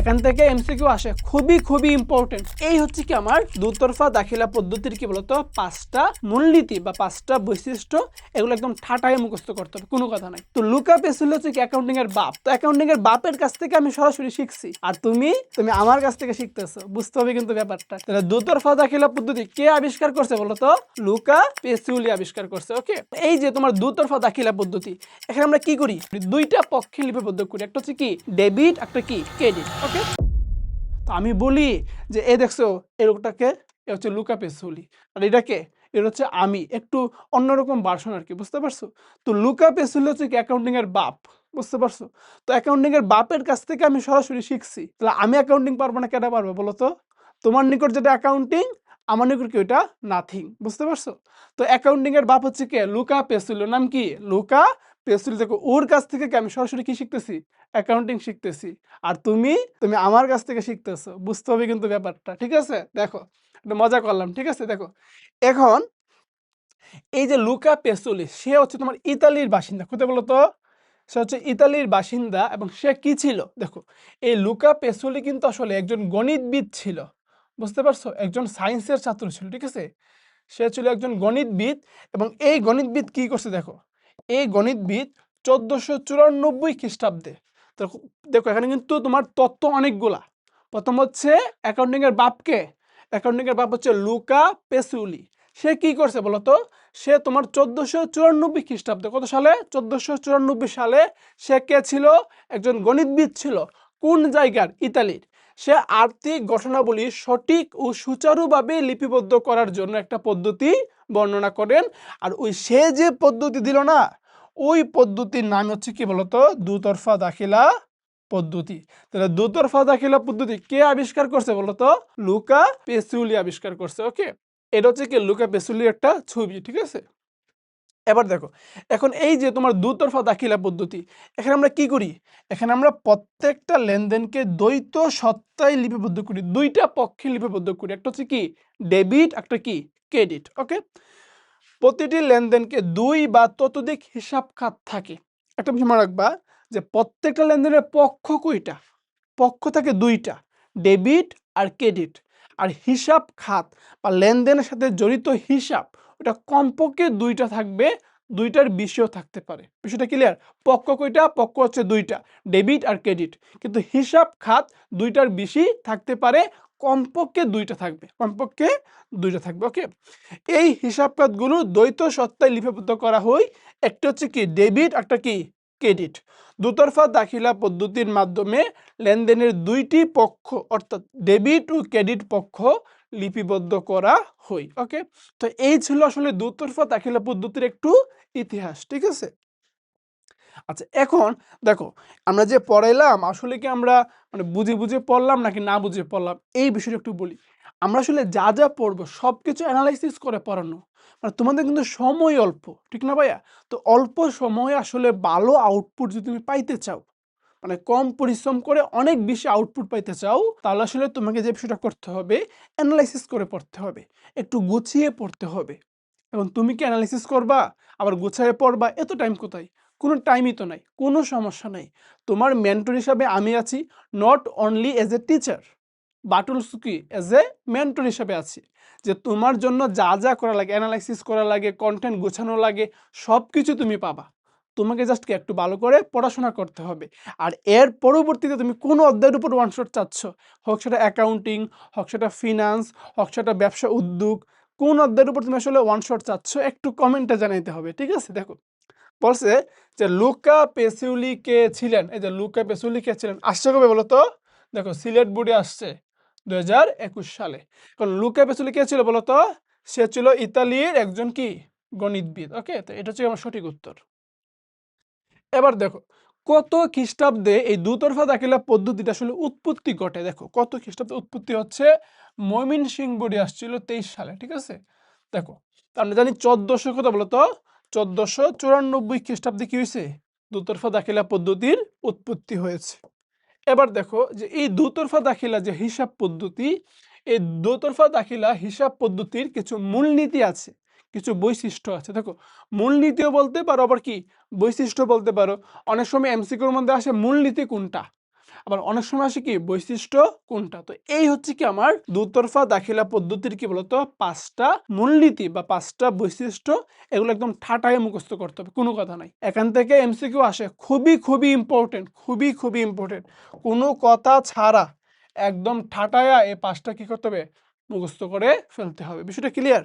এখান থেকে এমসিকিউ আসে। খুবই খুবই ইম্পর্টেন্ট এই হচ্ছে কি আমার দুতরফা দাখিলা পদ্ধতির কি বলতো? পাঁচটা মূলনীতি বা পাঁচটা বৈশিষ্ট্য, এগুলো একদম ঠাটায় মুখস্থ করতে হবে, কোনো কথা নাই। তো লুকা পেসিল হচ্ছে কি অ্যাকাউন্টিং এর বাপ। তো অ্যাকাউন্টিং এর বাপের কাছ থেকে আমি সরাসরি শিখছি। আর তুমি তুমি আমার কাছ থেকে শিখতেছো। বুঝতে হবে কিন্তু ব্যাপারটা। তাহলে দুতরফা দাখিলা পদ্ধতি কে আবিষ্কার করছে বলতো? লুকা পেসিউলি আবিষ্কার করছে ওকে এই যে তোমার দুতরফা দাখিলা পদ্ধতি, এখানে আমরা কি করি? দুইটা পক্ষে লিপিবদ্ধ করি। একটা হচ্ছে কি ডেবিট একটা কি ক্রেডিট ওকে? তো আমি বলি যে, এ দেখছ এই লোকটাকে, এ হচ্ছে লুকা পেসুলি। আর এটাকে এটা হচ্ছে আমি। একটু অন্যরকম ভার্সন আর কি, বুঝতে পারছ? তো লুকা পেসুলি হচ্ছে কি অ্যাকাউন্টিং এর বাপ, বুঝতে পারছ? তো অ্যাকাউন্টিংয়ের বাপের কাছ থেকে আমি সরাসরি শিখছি। তাহলে আমি অ্যাকাউন্টিং পারব না কেটা পারব বলো তো? তোমার নিকট যেটা অ্যাকাউন্টিং আমার নিকট কি ওইটা নাথিং বুঝতে পারছ? তো অ্যাকাউন্টিংয়ের বাপ হচ্ছে কে? লুকা পেসুলি। নাম কি? লুকা পেসুলি দেখো, ওর কাছ থেকে আমি সরাসরি কি শিখতেছি? অ্যাকাউন্টিং শিখতেছি। আর তুমি তুমি আমার কাছ থেকে শিখতেছো। বুঝতে হবে কিন্তু ব্যাপারটা, ঠিক আছে? দেখো মজা করলাম, ঠিক আছে? দেখো, এখন এই যে লুকা পেসুলি সে হচ্ছে তোমার ইতালির বাসিন্দা। কোথায় বলো তো? সে হচ্ছে ইতালির বাসিন্দা এবং সে কি ছিল? দেখো, এই লুকা পেসুলি কিন্তু আসলে একজন গণিতবিদ ছিল। বুঝতে পারছ? একজন সায়েন্সের ছাত্র ছিল, ঠিক আছে? সে ছিল একজন গণিতবিদ এবং এই গণিতবিদ কি করছে দেখো এই গণিতবিদ চোদ্দশো চুরানব্বই খ্রিস্টাব্দে। দেখো এখানে কিন্তু তোমার তত্ত্ব অনেকগুলা। প্রথম হচ্ছে অ্যাকাউন্টিংয়ের বাপকে। অ্যাকাউন্টিংয়ের বাপ হচ্ছে লুকা পেসুলি। সে কি করছে বলতো? সে তোমার চোদ্দোশো চুরানব্বই খ্রিস্টাব্দে, কত সালে? চোদ্দোশো চুরানব্বই সালে সে কে ছিল? একজন গণিতবিদ ছিল, কোন জায়গার? ইতালির। সে আর্থিক ঘটনাবলী সঠিক ও সুচারুভাবে লিপিবদ্ধ করার জন্য একটা পদ্ধতি বর্ণনা করেন। আর ওই সে যে পদ্ধতি দিল না, ওই পদ্ধতির নাম হচ্ছে কি বলতো? দুতরফা দাখিলা পদ্ধতি। তাহলে দুতরফা দাখিলা পদ্ধতি কে আবিষ্কার করছে বলতো? লুকা পেসুলি আবিষ্কার করছে, ওকে? এটা হচ্ছে কি লুকা পেসুলি একটা ছবি, ঠিক আছে? এবার দেখো, এখন এই যে তোমার দুতরফা দাখিলা পদ্ধতি, এখানে আমরা কি করি? এখানে আমরা প্রত্যেকটা লেনদেনকে দ্বৈত সত্তায় লিপিবদ্ধ করি, দুইটা পক্ষে লিপিবদ্ধ করি, একটা হচ্ছে কি? ডেবিট, একটা কি? Credit, okay? প্রতিটি লেনদেনকে দুই বা ততোধিক হিসাব খাত থাকে। একটা বিষয় মনে রাখবা যে প্রত্যেকটা লেনদেনের পক্ষ কয়টা? পক্ষ থাকে দুইটা, ডেবিট আর ক্রেডিট। আর হিসাব খাত বা লেনদেনের সাথে জড়িত হিসাব ওটা কমপক্ষে দুইটা থাকবে, দুইটার বেশিও থাকতে পারে। বিষয়টা ক্লিয়ার পক্ষ কয়টা? পক্ষ হচ্ছে দুইটা ডেবিট আর ক্রেডিট কিন্তু হিসাব খাত দুইটার বেশি থাকতে পারে, কমপক্ষে দুইটা থাকবে, কমপক্ষে দুইটা থাকবে ওকে এই হিসাব খাতগুলো দ্বৈত সত্তায় লিপিবদ্ধ করা হয় একটা হচ্ছে কি ডেবিট একটা কি? ক্রেডিট দুতরফা দাখিলা পদ্ধতির মাধ্যমে লেনদেনের দুইটি পক্ষ, অর্থাৎ ডেবিট ও ক্রেডিট পক্ষ লিপিবদ্ধ করা হয় ওকে তো এই ছিল আসলে দুতরফা দাখিলা পদ্ধতির একটু ইতিহাস, ঠিক আছে? আচ্ছা এখন দেখো, আমরা যে পড়াইলাম, আসলে কি আমরা মানে বুঝে বুঝে পড়লাম নাকি না বুঝে পড়লাম? এই বিষয়টা একটু বলি। আমরা আসলে যা যা পড়ব সব কিছু অ্যানালাইসিস করে পড়ানো। মানে তোমাদের কিন্তু সময় অল্প, ঠিক না ভাইয়া? তো অল্প সময়ে আসলে ভালো আউটপুট যদি তুমি পাইতে চাও মানে কম পরিশ্রম করে অনেক বেশি আউটপুট পাইতে চাও, তাহলে আসলে তোমাকে যে বিষয়টা করতে হবে অ্যানালাইসিস করে পড়তে হবে, একটু গুছিয়ে পড়তে হবে। এবং তুমি কি অ্যানালাইসিস করবা, আবার গুছিয়ে পড়বা, এত টাইম কোথায়? কোনো টাইমই তো নাই, কোনো সমস্যা নাই। তোমার মেন্টর হিসাবে আমি আছি not only as a teacher but also কি এজ এ মেন্টর হিসাবে আছি। যে তোমার জন্য যা যা করা লাগে অ্যানালাইসিস করা লাগে কন্টেন্ট গোছানো লাগে সব কিছু তুমি পাবা। তোমাকে জাস্ট কি একটু ভালো করে পড়াশোনা করতে হবে। আর এর পরবর্তীতে তুমি কোন অধ্যায়ের উপর ওয়ান শট চাচ্ছ? হোক সেটা অ্যাকাউন্টিং হোক সেটা ফিনান্স হোক সেটা ব্যবসা উদ্যোগ, কোন অধ্যায়ের উপর তুমি আসলে ওয়ান শট চাচ্ছ? একটু কমেন্টে জানাইতে হবে, ঠিক আছে? দেখো, বলছে যে লুকা পেসিউলি কে ছিলেন? এই যে লুকা পেসিউলি কে ছিলেন? আসছে কবে বলো তো? দেখো, সিলেট বোর্ডে আসছে। দু সালে। এখন লুকা পেসিউলি কে ছিল বলতো? সে ছিল ইতালির একজন কি? গণিতবিদ, ওকে? তো এটা হচ্ছে আমার সঠিক উত্তর। এবার দেখো, কত খ্রিস্টাব্দে এই দুতরফা দাখিলা পদ্ধতিটা আসলে উৎপত্তি ঘটে? দেখো, কত খ্রিস্টাব্দে উৎপত্তি হচ্ছে? ময়মিন সিং বোর্ডে আসছিল তেইশ সালে, ঠিক আছে? দেখো, আমরা জানি চোদ্দশো কত বলতো? চোদ্দশো চুরানব্বই খ্রিস্টাব্দে কি হয়েছে? দুতরফা দাখিলা পদ্ধতির উৎপত্তি হয়েছে। এবার দেখো যে এই দুতরফা দাখিলা যে হিসাব পদ্ধতি, এই দুতরফা দাখিলা হিসাব পদ্ধতির কিছু মূলনীতি আছে, কিছু বৈশিষ্ট্য আছে। দেখো, মূলনীতিও বলতে পারো, আবার কি? বৈশিষ্ট্য বলতে পারো। অনেক সময় এমসিকিউর মধ্যে আসে মূলনীতি কোনটা? আবার অনেক সময় আসে কি বৈশিষ্ট্য কোনটা? তো এই হচ্ছে কি আমার দুতরফা দাখিলা পদ্ধতির কি বলতো? পাঁচটা মূলনীতি বা পাঁচটা বৈশিষ্ট্য এগুলো একদম ঠাটায় মুখস্থ করতে হবে, কোনো কথা নাই। এখান থেকে এমসিকিউ আসে, খুবই খুবই ইম্পর্টেন্ট খুবই খুবই ইম্পর্টেন্ট কোনো কথা ছাড়া একদম ঠাটায়া এই পাঁচটা কি করতে হবে? মুখস্থ করে ফেলতে হবে। বিষয়টা ক্লিয়ার